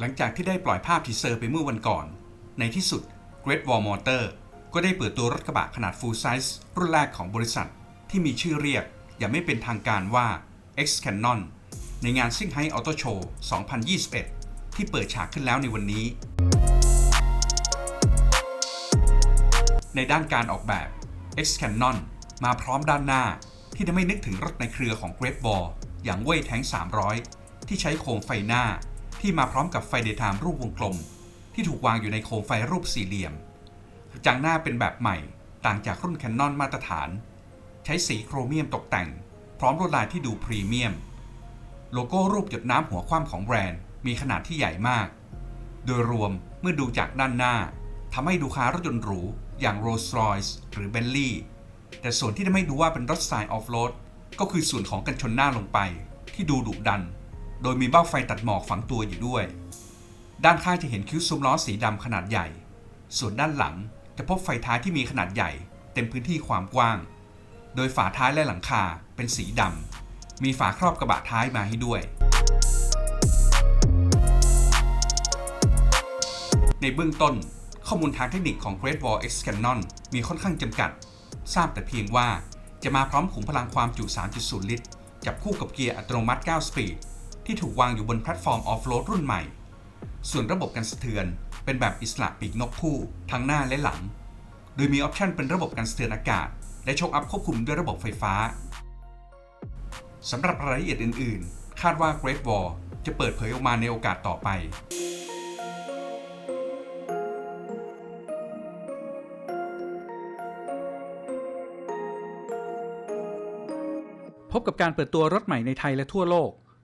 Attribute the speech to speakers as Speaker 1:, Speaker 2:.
Speaker 1: หลังจากที่ได้ปล่อยภาพทีเซอร์ไปเมื่อวันก่อน ในที่สุด Great Wall Motor ก็ได้เปิดตัวรถกระบะขนาด full size รุ่นแรกของบริษัท ที่มีชื่อเรียกอย่างไม่เป็นทางการว่า X Canon ในงานซิ่งไฮออโตโชว์2021 ที่เปิดฉากขึ้นแล้วในวันนี้ ในด้านการออกแบบ X Canon มาพร้อมด้านหน้าที่ทำให้นึกถึงรถในเครือของ Great Wall อย่างเว่ยแทง300 ที่ใช้โคมไฟหน้า ที่มาพร้อมกับไฟเดย์ไทม์รูปวงกลม ที่ถูกวางอยู่ในโคมไฟรูปสี่เหลี่ยม จังหน้าเป็นแบบใหม่ต่างจากรุ่น Canon มาตรฐาน ใช้สีโครเมียมตกแต่ง พร้อมลวดลายที่ดูพรีเมียม โลโก้รูปหยดน้ำหัวคว่ำของแบรนด์มีขนาดที่ใหญ่มาก โดยรวมเมื่อดูจากด้านหน้าทำให้ดูคลารถยนต์หรูอย่าง Rolls-Royce หรือ Bentley แต่ส่วนที่ทำให้ดูว่าเป็นรถสไตล์ออฟโรดก็คือส่วนของกันชนหน้าลงไป ที่ดูดุดัน โดยมีเบ้าไฟตัดหมอกฝังตัวอยู่ด้วย ด้านข้างจะเห็นคิ้วซุ้มล้อสีดำขนาดใหญ่ ส่วนด้านหลังจะพบไฟท้ายที่มีขนาดใหญ่ เต็มพื้นที่ความกว้าง โดยฝาท้ายและหลังคาเป็นสีดำ มีฝาครอบกระบะท้ายมาให้ด้วย ในเบื้องต้น ข้อมูลทางเทคนิคของ Great Wall X Cannon มีค่อนข้างจำกัด ทราบแต่เพียงว่าจะมาพร้อมขุมพลังความจุ 3.0 ลิตร จับคู่กับเกียร์อัตโนมัติ 9 สปีด ที่ถูกวางอยู่บนแพลตฟอร์มออฟโรดรุ่นใหม่ ส่วนระบบกันสะเทือนเป็นแบบอิสระปีกนกคู่ ทั้งหน้าและหลัง โดยมีออปชันเป็นระบบกันสะเทือนอากาศ และโชคอัพควบคุมด้วยระบบไฟฟ้าสำหรับรายละเอียดอื่น ๆ คาดว่า Great Wall จะเปิดเผยออกมาในโอกาสต่อไป
Speaker 2: พบกับการเปิดตัวรถใหม่ในไทยและทั่วโลก